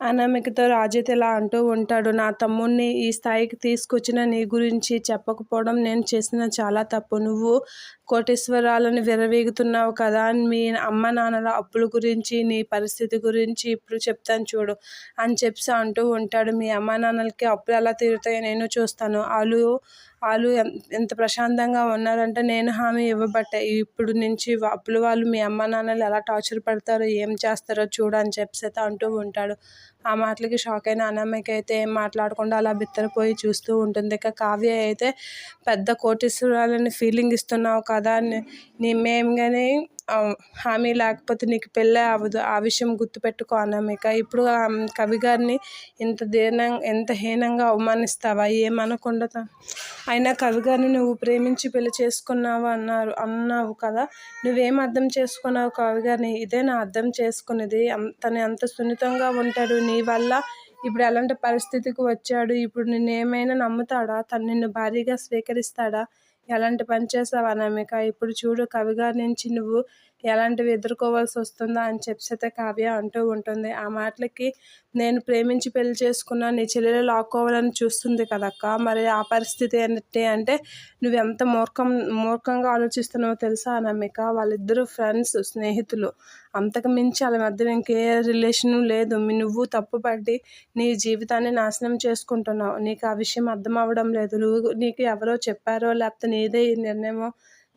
అనామికతో రాజేత్ ఇలా అంటూ ఉంటాడు నా తమ్ముణ్ణి ఈ స్థాయికి తీసుకొచ్చిన నీ గురించి చెప్పకపోవడం నేను చేసిన చాలా తప్పు. నువ్వు కోటేశ్వరాలను విరవీగుతున్నావు కదా మీ అమ్మ నాన్నల అప్పుల గురించి నీ పరిస్థితి గురించి ఇప్పుడు చెప్తాను చూడు అని చెప్పి అంటూ ఉంటాడు. మీ అమ్మ నాన్నలకి అప్పులు ఎలా తీరుతాయో నేను చూస్తాను. వాళ్ళు వాళ్ళు ఎంత ప్రశాంతంగా ఉన్నారంటే నేను హామీ ఇవ్వబట్టే. ఇప్పుడు నుంచి అప్పుల వాళ్ళు మీ అమ్మ నాన్నలు ఎలా టార్చర్ పడతారో ఏం చేస్తారో చూడని అని చెప్పి అంటూ ఉంటాడు. ఆ మాటలకి షాక్ అయిన అన్నమ్మకి అయితే ఏం మాట్లాడకుండా అలా బిత్తరపోయి చూస్తూ ఉంటుంది. ఇక కావ్య అయితే పెద్ద కోటీశ్వరాలని ఫీలింగ్ ఇస్తున్నావు కదా నీ మేము కానీ హామీ లేకపోతే నీకు పెళ్ళే అవ్వదు. ఆ విషయం గుర్తుపెట్టుకో అనామిక. ఇప్పుడు కవి గారిని ఇంత దీనం ఎంత హీనంగా అవమానిస్తావా? ఏమనకుండా అయినా కవి గారిని నువ్వు ప్రేమించి పెళ్ళి చేసుకున్నావు అన్నారు అన్నావు కదా? నువ్వేం అర్థం చేసుకున్నావు కవి గారిని? ఇదే నా అర్థం చేసుకునేది తను ఎంత సున్నితంగా ఉంటాడు నీ వల్ల. ఇప్పుడు ఎలాంటి పరిస్థితికి వచ్చాడు? ఇప్పుడు నిన్ను ఏమైనా నమ్ముతాడా? తను నిన్ను భారీగా స్వీకరిస్తాడా? ఎలాంటి పని చేసావు అనామిక? ఇప్పుడు చూడు కవిగారి నుంచి నువ్వు ఎలాంటివి ఎదుర్కోవాల్సి వస్తుందా అని చెప్పితే కావ్య అంటూ ఉంటుంది. ఆ మాటలకి నేను ప్రేమించి పెళ్ళి చేసుకున్నా నీ చెల్లెలు లాక్కోవాలని చూస్తుంది కదక్క? మరి ఆ పరిస్థితి ఏంటి అంటే నువ్వు ఎంత మూర్ఖం మూర్ఖంగా ఆలోచిస్తున్నావో తెలుసా నమ్మిక వాళ్ళిద్దరూ ఫ్రెండ్స్ స్నేహితులు. అంతకు మించి వాళ్ళ మధ్య ఇంకే రిలేషన్ లేదు. నువ్వు తప్పుపడి నీ జీవితాన్ని నాశనం చేసుకుంటున్నావు. నీకు ఆ విషయం అర్థం అవ్వడం లేదు. నువ్వు నీకు ఎవరో చెప్పారో లేకపోతే నీదే ఈ నిర్ణయమో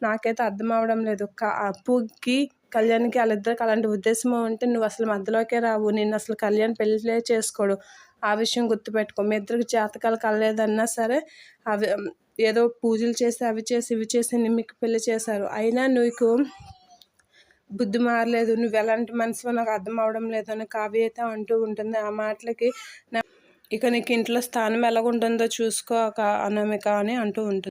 నాకైతే అర్థం అవడం లేదు అప్పుకి కళ్యాణ్కి వాళ్ళిద్దరికి అలాంటి ఉద్దేశం ఉంటే నువ్వు అసలు మధ్యలోకే రావు. నేను అసలు కళ్యాణ్ పెళ్ళిలే చేసుకోడు. ఆ విషయం గుర్తుపెట్టుకో. మీ ఇద్దరికి జాతకాలు కలలేదన్నా సరే అవి ఏదో పూజలు చేసి అవి చేసి ఇవి చేసి మీకు పెళ్ళి చేశారు. అయినా నీకు బుద్ధి మారలేదు. నువ్వు ఎలాంటి మనసు నాకు అర్థం అవడం లేదు అని కావ్య అయితే అంటూ ఉంటుంది. ఆ మాటలకి ఇక నీకు ఇంట్లో స్థానం ఎలాగుంటుందో చూసుకో అనామిక అని అంటూ ఉంటుంది.